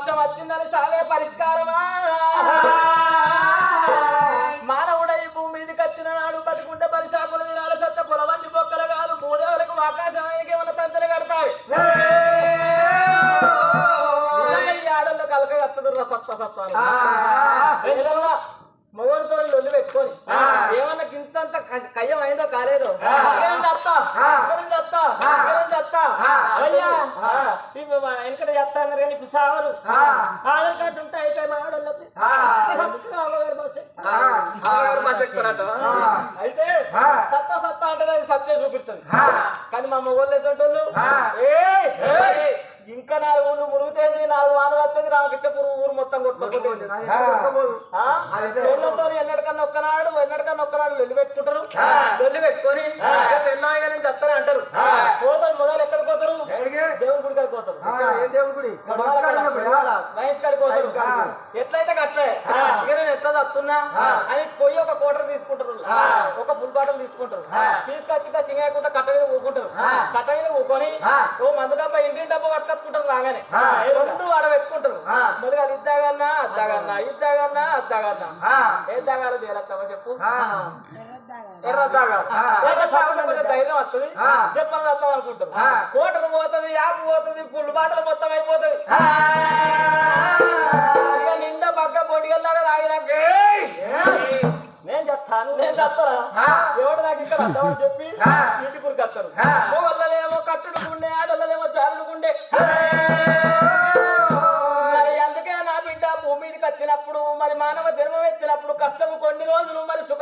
కష్టం వచ్చిందని సాగే పరిష్కారమా? మానవుడై భూమి మీదకి వచ్చిన నాడు బతుకుంటే పరిశాకులు తినాలి సత్త పొలవంటి బొక్కలు కాదు. మూడేవులకు ఆకాశానికి ఉన్న తంతలు కడతాయి. ఆడల్లో కలక కత్తదుర్రా సత్త సత్త మగవాడితో లొల్లి పెట్టుకొని ఏమన్నా కింతంత కయ్యం అయిందో కాలేదో? ఏం చెప్తా ఏం చెప్తా ఏం చెప్తా అయ్యా వెనకట చెప్తా అన్నారు కానీ ఇప్పుడు సావరు ఆధార్ కార్డు ఉంటే అయితే మా ఆడోళ్ళకి. అయితే సత్తా సత్తా అంటే అది సత్యం చూపిస్తుంది. కానీ మా మొగోళ్ళు వేసేటోళ్ళు ఏయ్, ఏయ్, ఇంకా నాలుగు ఊళ్ళు మురుగుతుంది నాలుగు వానలు వస్తుంది రామకృష్ణపురం ఊరు మొత్తం కొట్టుకోపోతుంది ఎన్నటికన్నా ఒక్కనాడు ఎన్నటికన్నా ఒక్కనాడు లొల్లి పెట్టుకుంటారు. లొల్లి పెట్టుకొని పెళ్ళాయిగా నేను చెప్తానే అంటారు. మహేష్ ఎట్లయితే ఇక నేను ఎట్లా చస్తున్నా అని పోయి ఒక కోటర్ తీసుకుంటారు. ఒక ఫుల్ బాటల్ తీసుకుంటారు తీసుకొచ్చి సింగాయకుండా కట్ట మీద ఊకుంటారు. కట్ట మీద ఊకొని ఓ మందు డబ్బా ఇంటి డబ్బా పట్టుకొచ్చుకుంటారు రాగానే. రెండు ఆడ పెట్టుకుంటారు మొదలు ఇద్దాగన్నా అద్దాగన్నా ఇద్దాగన్నా అద్దాగన్నా ఏం తాగాలో తేలత్తమ్మా చెప్పు? ఎర్ర తాగా ఎర్ర తాగుంటే కొంచెం ధైర్యం వస్తుంది. చెప్పని వస్తాం అనుకుంటారు. కోటలు పోతుంది యాప్ పోతుంది పుల్లు బాటలు మొత్తం అయిపోతుంది. ఇక నిండా పక్క పొడిగల్లాగా తాగినాక "ఏయ్! నేను చెప్తాను నేను చెప్తారా? ఎవడు నాకు ఇక్కడ అర్థమని చెప్పి వస్తారు మొగళ్ళనేమో కట్టుడు గుండె ఆడోళ్ళనేమో జారుడు గుండె. మరి అందుకే నా బిడ్డ భూమి మీదకి వచ్చినప్పుడు మరి మానవ జన్మ ఎత్తినప్పుడు కష్టము కొన్ని రోజులు మరి సుఖము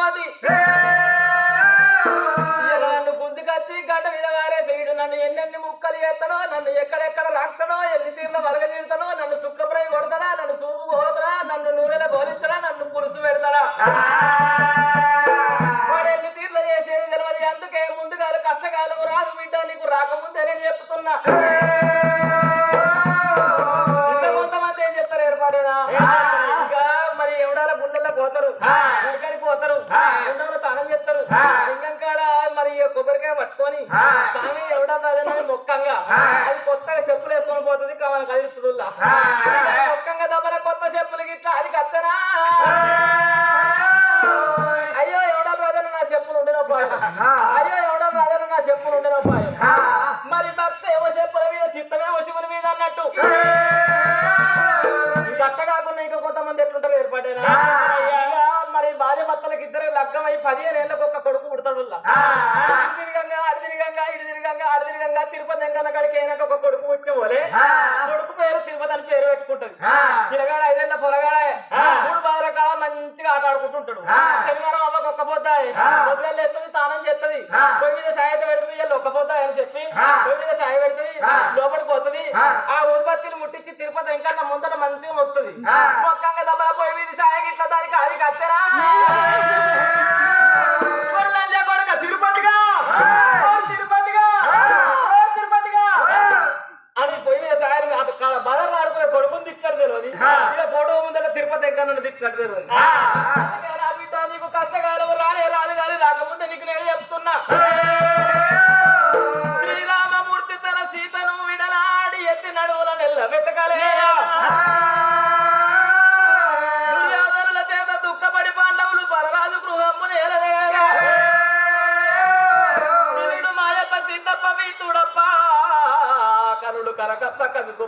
నేనకపోతే నన్ను గుంజుకొచ్చి గడ్డ మీద వారేసేయడు నన్ను ఎన్నెన్ని ముక్కలు చేస్తాడో నన్ను ఎక్కడెక్కడ రాస్తాడో ఎన్ని తీర్ల తీరుతాడో నన్ను సుక్కప్రై కొడతాడా నన్ను సూపు పోతాడా నన్ను నూనెలో గోలిస్తాడా నన్ను పులుసు పెడతాడా? వాడు ఎన్ని తీర్లు చేసేది తెలియదు అందుకే ముందుగా కష్టకాలం రాదు బిడ్డ నీకు రాకముందే నేను చెప్తున్నా. కొంతమంది ఏం చెప్తారు ఏర్పాటేనా? మరి భార్య భర్తలకు ఇద్దరు లగ్గం అయి పదిహేను ఏళ్ళకి ఒక కొడుకు పుడతాడు తిరిగంగా అటు తిరిగంగా ఇటు తిరిగంగా అటు తిరిగంగా తిరుపతి వెంకన్న కాడికి అయినాక ఒక కొడుకు పుట్టిన పోలే కొడుకు పేరు తిరుపతి అని పేరు పెట్టుకుంటది. పిల్లగాడు ఐదేళ్ళ పొలగాడే మూడు బాధల కాడ మంచిగా ఆట ఆడుకుంటుంటాడు. శనివారం అవ్వకు ఒక్క పొద్దాయి పొద్దుగల ఎత్తుంది తానం చేస్తుంది. పొయ్యి మీద సాయత పెడుతుంది వీళ్ళు ఒక్క పొద్దాయి అని చెప్పి పొయ్యి మీద సాయ పెడుతుంది లోపలికి పోతుంది. ఆ. ఊరుబత్తీలు ముట్టించి తిరుపతి వెంకన్న మంచిగా మొక్కుతుంది మొక్కంగా దబ్బల పొయ్యి మీద సాయ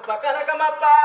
Magpakanakamakpa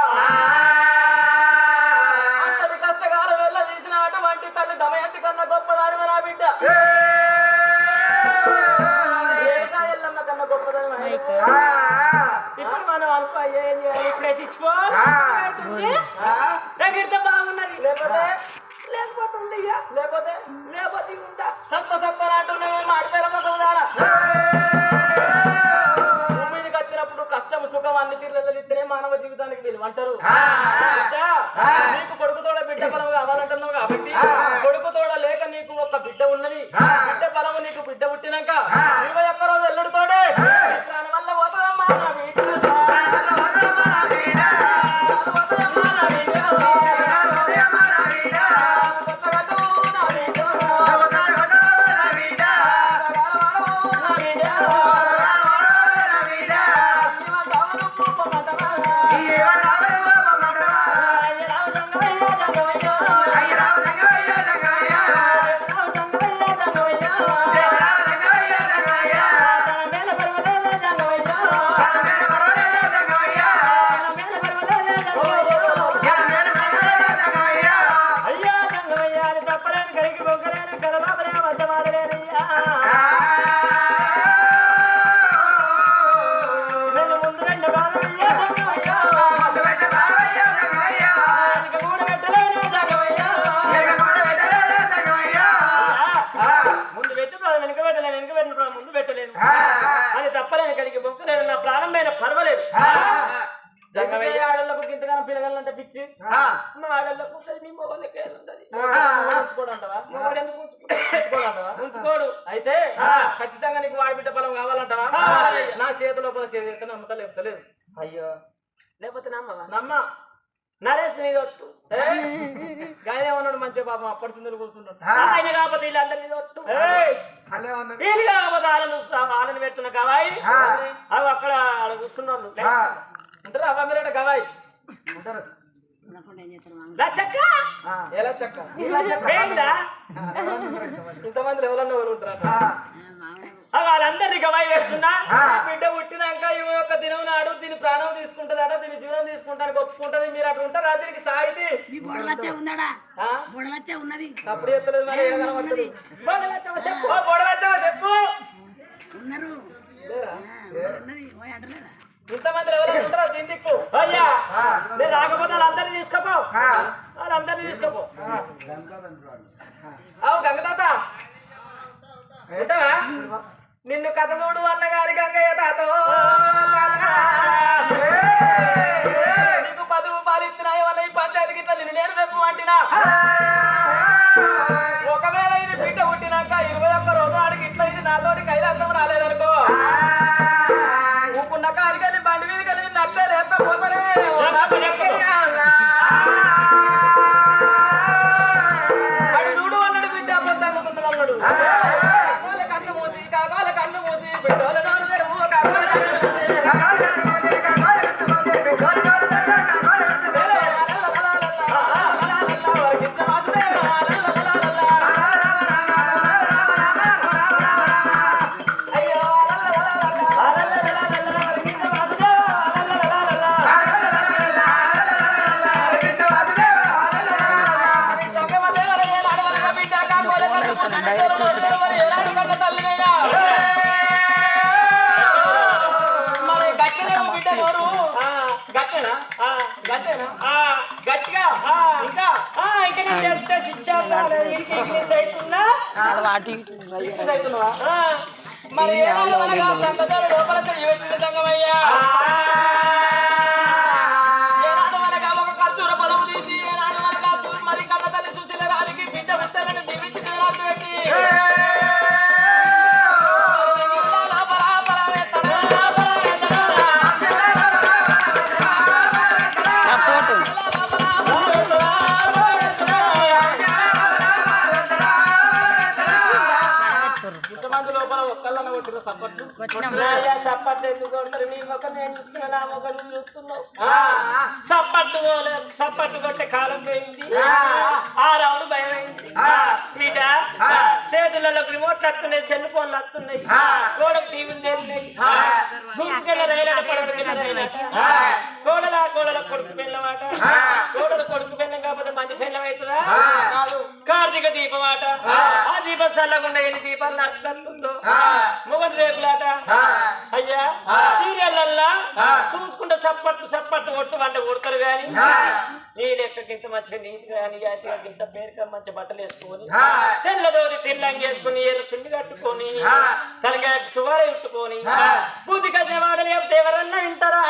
ఖచ్చితంగా నీకు వాడబిడ్డ బలం కావాలంటారా? నా చేతి లోపల చేతి నమ్మకం లేపుతలేదు అయ్యో. లేకపోతే నమ్మ నమ్మ. నరేష్ నీ ఒట్టు. గాయనే ఉన్నాడు మంచి పాపం అప్పటి సుందరు కూర్చుంటాడు కాకపోతే వీళ్ళందరి మీద ఒట్టు. వీళ్ళు కాకపోతే ఆలను ఆలని పెట్టిన గవాయి. అవి అక్కడ కూర్చున్నాడు ఉంటారు? అవ్వ మీరు గవాయి. ఉంటారు. ఇంతమంది ఎవరు ఉంటారు? వాళ్ళందరినీ గమాయి వేస్తున్నా. బిడ్డ పుట్టినాక ఈ యొక్క దినం నాడు దీని ప్రాణం తీసుకుంటుందట దీని జీవనం తీసుకుంటానికి ఒప్పుకుంటది. మీరు అటు ఉంటారు? దీనికి సాగితే అప్పుడు చెప్తలేదు మరి చెప్పు? బొడలచ్చవా చెప్పు? ఉన్నారు. ఇంతమంది ఎవరైనా ఉంటారా? దీని దిక్కు. అయ్యా నేను రాకపోతే వాళ్ళందరినీ తీసుకోపో. వాళ్ళందరినీ తీసుకోపో. అవు గంగదాత నిన్ను కథ చూడు అన్నగా నోరు గట్టేనా? గట్టేనా? గట్టిగా? ఇంకా? ఇంకా నేను చేస్తే శిక్షించాలి మరి లోపల నడుస్తుందో మొగలు రేపులాట అయ్యా సీరియల్లల్లా చూసుకుంటే చప్పట్లు చప్పట్లు కొట్టు వంట కొడతారు గాని నీ లెక్కకి ఇంత మంచి నీట్గా నిజాయితీగా ఇంత పేరుగా మంచి బట్టలు వేసుకొని తెల్లదోరి తెల్లంగి వేసుకొని ఎర్ర చుండి కట్టుకొని తలగా తువాల ఇట్టుకొని బుద్ధి కట్టిన మాటలు చెప్తే ఎవరన్నా వింటారా?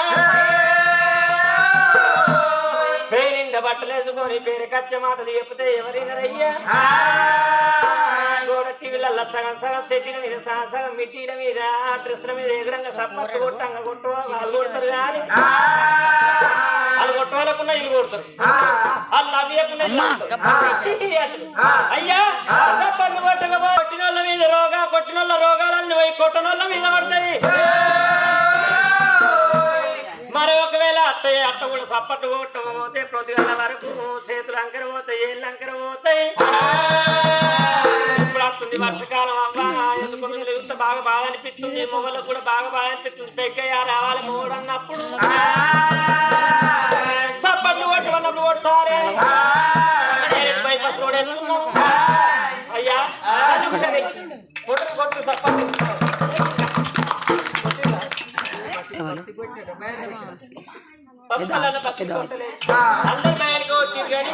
పేరింద బట్టలు వేసుకొని పేరు కచ్చే మాటలు చెప్తే ఎవరైనారయ్యా గోడ టీవీలలో సగం సగం సెట్టిల మీద సగం సగం మిట్టీల మీద డ్రెస్ల మీద ఎదురంగా సప్పట్లు కొట్టంగా కొట్టు వాళ్ళు కొడతారు కానీ వాళ్ళు కొట్టవాలకున్నా ఇల్లు కొడతారు. వాళ్ళు కొడతారు. అయ్యా సప్పట్లు కొట్టకపో కొట్టిన వాళ్ళ మీద రోగా కొట్టిన వాళ్ళ రోగాలన్నీ పోయి కొట్టిన వాళ్ళ మీద పడతాయి. మరి ఒకవేళ అత్తయ్య అత్త కూడా సప్పట్టు కొట్టకపోతే ప్రతిగల వరకు చేతులు అంకర పోతాయి ఏళ్ళు అంకర పోతాయి వర్షకాలం అవ్వా ఎందుకు బాగా బాగా అనిపిస్తుంది మొగలకు కూడా బాగా బాగా అనిపిస్తుంది పెగ్గయ్య రావాలి మూడు అన్నప్పుడు బైపాస్ రోడ్ వెళ్తున్నాం అయ్యా కొట్టు. అందరి భయానికి వచ్చింది కానీ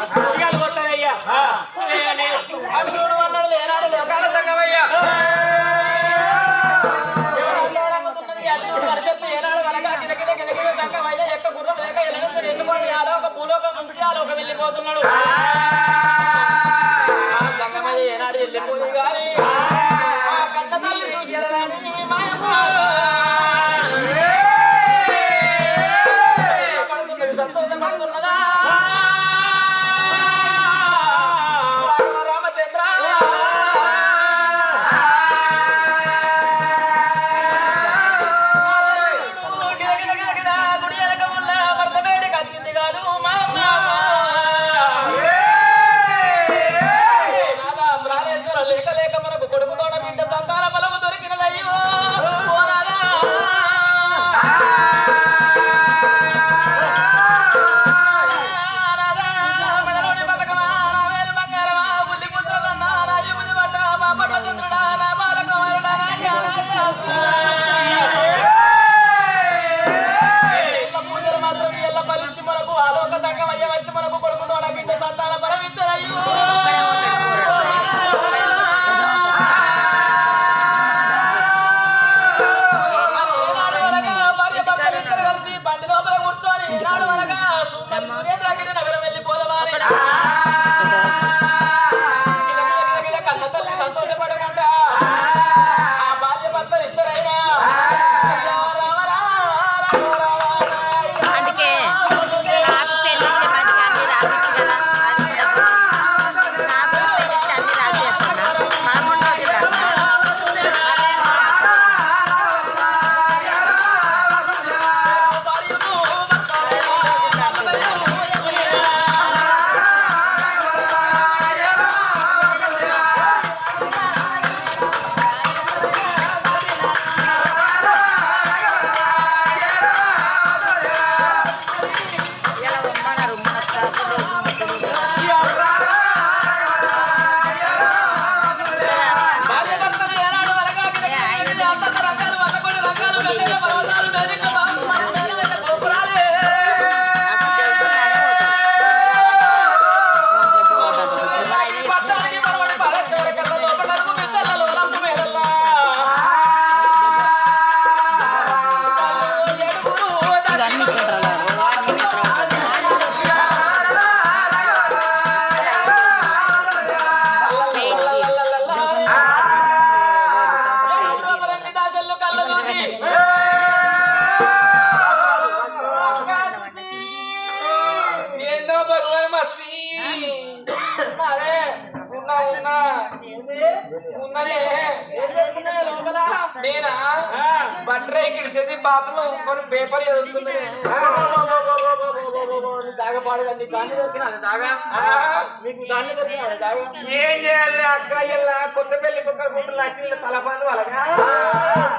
మీకు దాన్ని దొరికిన దాగా. ఏం చేయాలి అక్క? ఇలా కొత్త పెళ్ళి కుక్క గుండు లక్ష్మి తలపాలు వాళ్ళగా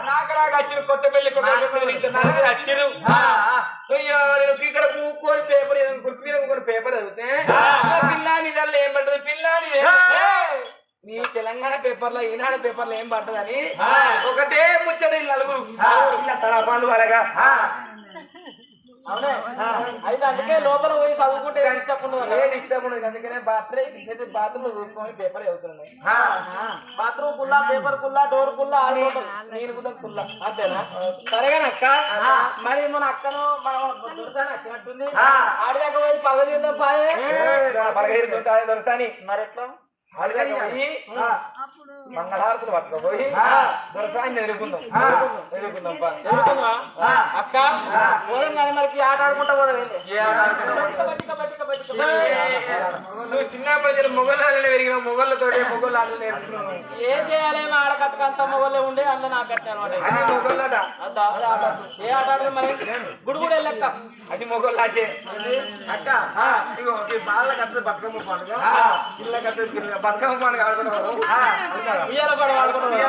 నాకు నాకు వచ్చిన కొత్త పెళ్ళి కుక్క వచ్చిరు ఇక్కడ కూకొని పేపర్ కుర్చీ మీద పేపర్ చదివితే పిల్లాని దానిలో ఏం పడ్డది? పిల్లాని నీ తెలంగాణ పేపర్లో ఈనాడు పేపర్లో ఏం పడ్డదని ఒకటే ముచ్చట ఈ నలుగురు. తలపాలు అవునే? అయితే అందుకే లోపల పోయి చదువుకుంటే ఏం ఇష్టం ఉండదు. ఏం ఇష్టం ఉండదు. అందుకనే బాత్రూమ్ బాత్రూమ్ చూసుకొని పేపర్ చదువుతున్నాయి బాత్రూమ్ కుల్లా పేపర్ కుల్లా డోర్ కుల్లా ఆడుకుంటాం నీరు కుదా కుల్లా. అంతేనా? సరేగానక్క మరి మన అక్కను మనం దొరసాని వచ్చినట్టుంది ఆడిదాకా పోయి పగ చేద్దాం పాయే. దొరసాని. మరి ఎట్లా పోయి మంగళహారతులు పట్టుకోపోయి దొరసాన్ని ఎదుర్కొందాం ఎదుర్కొందాం? అక్క పోదాం కానీ మనకి ఆట ఆడుకుంటా పోదాం. నువ్వు చిన్నప్పటి నుంచి మొగలు పెరిగిన మొగళ్ళతో మొగలు ఆటలు నేర్చుకున్నావు ఏం చేయాలి? మా ఆడకట్టుకు అంత మొగలే ఉండే అన్న నాకు కట్టాను అది అద్దా ఏ ఆట ఆడదు మరి? గుడి కూడా వెళ్ళక్క. అది ఆటే అక్క ఇగో బాల కట్టదు బతుకమ్మ పండుగ. పిల్ల కట్టదు బతుకమ్మ పండుగ ఆడుకున్నావు. ఇయ్యాల పడ వాడుకున్నావు